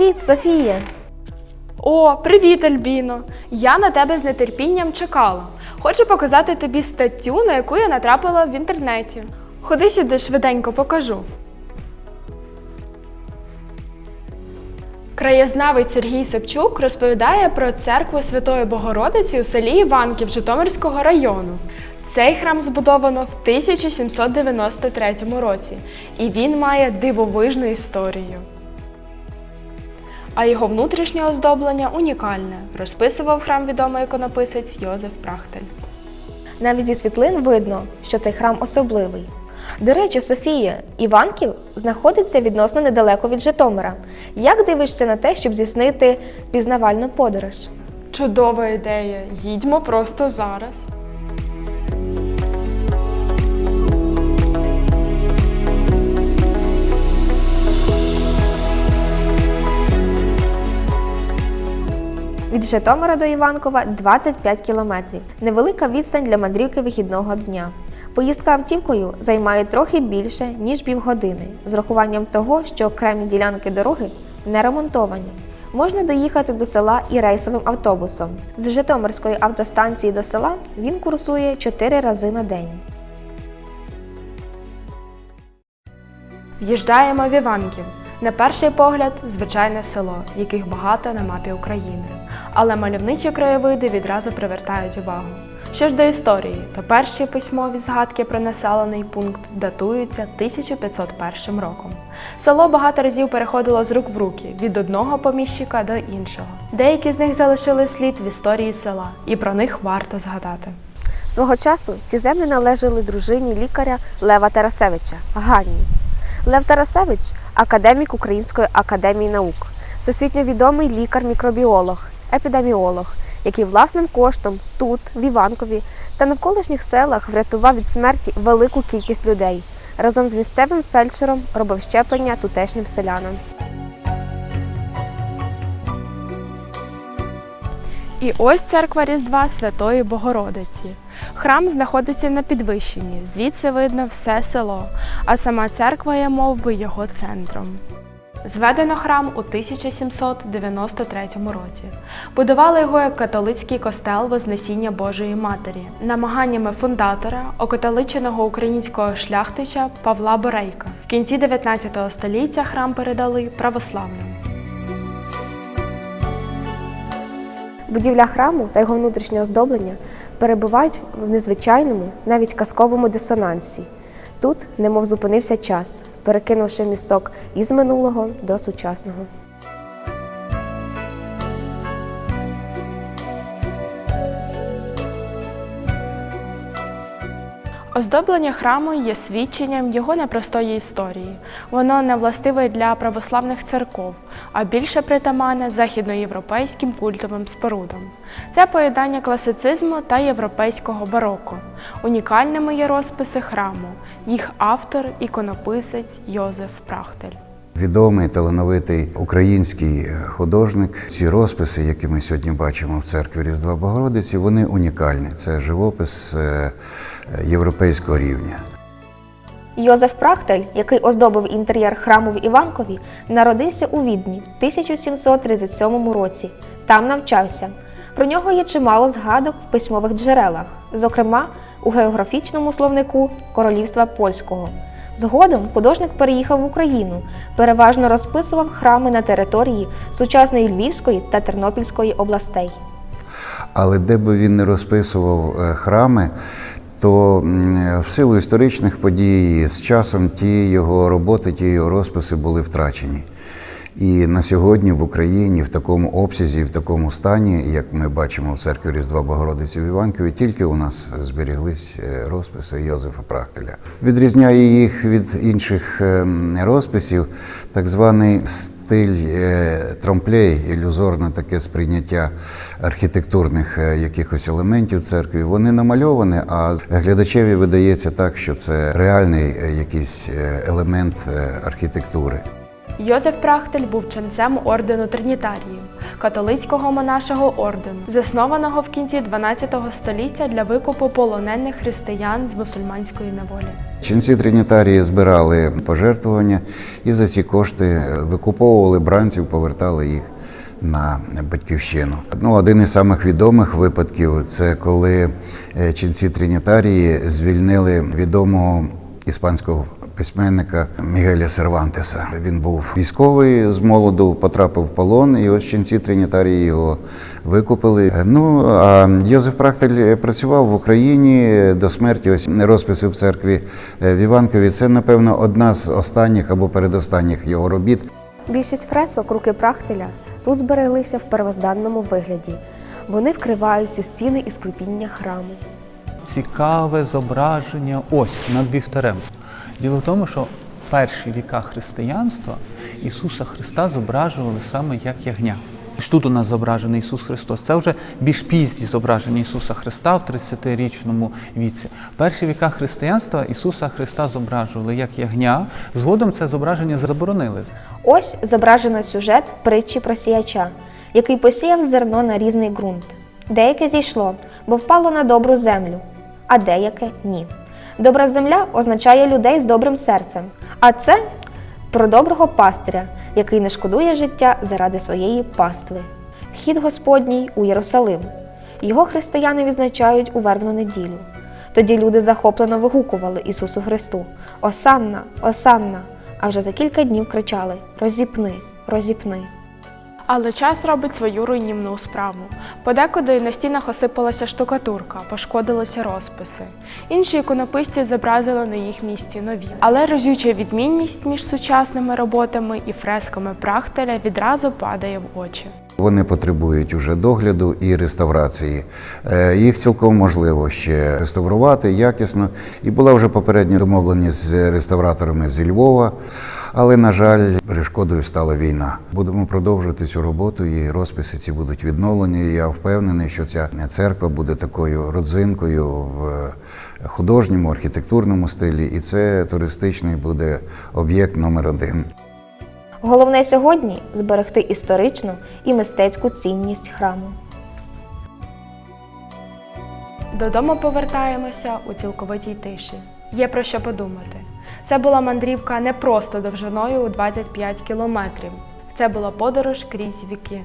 Привіт, Софія! О, привіт, Альбіно! Я на тебе з нетерпінням чекала. Хочу показати тобі статтю, на яку я натрапила в інтернеті. Ходи сюди швиденько покажу. Краєзнавець Сергій Собчук розповідає про церкву Святої Богородиці у селі Іванків Житомирського району. Цей храм збудовано в 1793 році, і він має дивовижну історію. А його внутрішнє оздоблення унікальне, розписував храм відомий іконописець Йозеф Прахтель. Навіть зі світлин видно, що цей храм особливий. До речі, Софія, Іванків знаходиться відносно недалеко від Житомира. Як дивишся на те, щоб здійснити пізнавальну подорож? Чудова ідея. Їдьмо просто зараз. Від Житомира до Іванкова 25 кілометрів. Невелика відстань для мандрівки вихідного дня. Поїздка автівкою займає трохи більше, ніж півгодини, з рахуванням того, що окремі ділянки дороги не ремонтовані. Можна доїхати до села і рейсовим автобусом. З Житомирської автостанції до села він курсує 4 рази на день. В'їжджаємо в Іванків. На перший погляд, звичайне село, яких багато на мапі України. Але мальовничі краєвиди відразу привертають увагу. Що ж до історії, то перші письмові згадки про населений пункт датуються 1501 роком. Село багато разів переходило з рук в руки від одного поміщика до іншого. Деякі з них залишили слід в історії села, і про них варто згадати. Свого часу ці землі належали дружині лікаря Лева Тарасевича Ганні. Лев Тарасевич академік Української академії наук, всесвітньо відомий лікар-мікробіолог, епідеміолог, який власним коштом тут, в Іванкові та навколишніх селах врятував від смерті велику кількість людей. Разом з місцевим фельдшером робив щеплення тутешнім селянам. І ось церква Різдва Святої Богородиці. Храм знаходиться на підвищенні, звідси видно все село, а сама церква є мов би його центром. Зведено храм у 1793 році. Будували його як католицький костел Вознесіння Божої Матері, намаганнями фундатора, окатоличеного українського шляхтича Павла Борейка. В кінці 19 століття храм передали православним. Будівля храму та його внутрішнє оздоблення перебувають в незвичайному, навіть казковому дисонансі. Тут немов зупинився час, перекинувши місток із минулого до сучасного. Оздоблення храму є свідченням його непростої історії. Воно не властиве для православних церков, а більше притаманне західноєвропейським культовим спорудам. Це поєднання класицизму та європейського бароко. Унікальними є розписи храму. Їх автор іконописець Йозеф Прахтель. Відомий талановитий український художник. Ці розписи, які ми сьогодні бачимо в церкві Різдва Богородиці, вони унікальні. Це живопис е, європейського рівня. Йозеф Прахтель, який оздобив інтер'єр храму в Іванкові, народився у Відні в 1737 році. Там навчався. Про нього є чимало згадок в письмових джерелах, зокрема у географічному словнику Королівства Польського. Згодом художник переїхав в Україну, переважно розписував храми на території сучасної Львівської та Тернопільської областей. Але де би він не розписував е, храми, то в силу історичних подій з часом ті його роботи, ті його розписи були втрачені. І на сьогодні в Україні в такому обсязі, в такому стані, як ми бачимо в церкві Різдва Богородиці в Іванкові, тільки у нас зберіглись е, розписи Йозефа Прахтеля. Відрізняє їх від інших ем, розписів так званий стиль е, тромплей, ілюзорне таке сприйняття архітектурних е, якихось елементів церкви. Вони намальовані, а глядачеві видається так, що це реальний е, якийсь е, елемент е, архітектури. Йозеф Прахтель був ченцем ордену Тринітарії. католицького монашого ордену, заснованого в кінці 12 століття для викупу полонених християн з мусульманської неволі. Ченці тринітарії збирали пожертвування і за ці кошти викуповували бранців, повертали їх на батьківщину. Ну, один із самих відомих випадків це коли е, ченці тринітарії звільнили відомого іспанського письменника Мігеля Сервантеса. Він був військовий з молоду, потрапив в полон, і ось ченці тринітарії його викупили. Ну а Йозеф Прахтель працював в Україні до смерті. Ось розписи в церкві е, в Іванкові. Це, напевно, одна з останніх або передостанніх його робіт. Більшість фресок руки Прахтеля тут збереглися в первозданному вигляді. Вони вкривають всі стіни і склепіння храму. цікаве зображення ось над вівтарем. Діло в тому, що в перші віка християнства Ісуса Христа зображували саме як ягня. Ось Тут у нас зображений Ісус Христос. Це вже більш пізні зображення Ісуса Христа в 30-річному віці. Перші віка християнства Ісуса Христа зображували як ягня. Згодом це зображення заборонили. Ось зображено сюжет притчі про сіяча, який посіяв зерно на різний ґрунт. Деяке зійшло, бо впало на добру землю, а деяке ні. Добра земля означає людей з добрим серцем, а це про доброго пастиря, який не шкодує життя заради своєї пастви. Вхід Господній у Єрусалим. Його християни відзначають у вербну неділю. Тоді люди захоплено вигукували Ісусу Христу: Осанна, Осанна! А вже за кілька днів кричали: Розіпни, розіпни. Але час робить свою руйнівну справу. Подекуди на стінах осипалася штукатурка, пошкодилися розписи. Інші іконописці зобразили на їх місці нові. Але розюча відмінність між сучасними роботами і фресками Прахтеля відразу падає в очі. Вони потребують уже догляду і реставрації. Е, Їх цілком можливо ще реставрувати якісно. І була вже попередня домовленість з реставраторами зі Львова. Але, на жаль, перешкодою стала війна. Будемо продовжувати цю роботу, і розписи ці будуть відновлені. Я впевнений, що ця церква буде такою родзинкою в художньому, архітектурному стилі, і це туристичний буде об'єкт номер один. Головне сьогодні зберегти історичну і мистецьку цінність храму. Додому повертаємося у цілковитій тиші. Є про що подумати. Це була мандрівка не просто довжиною у 25 кілометрів. Це була подорож крізь віки.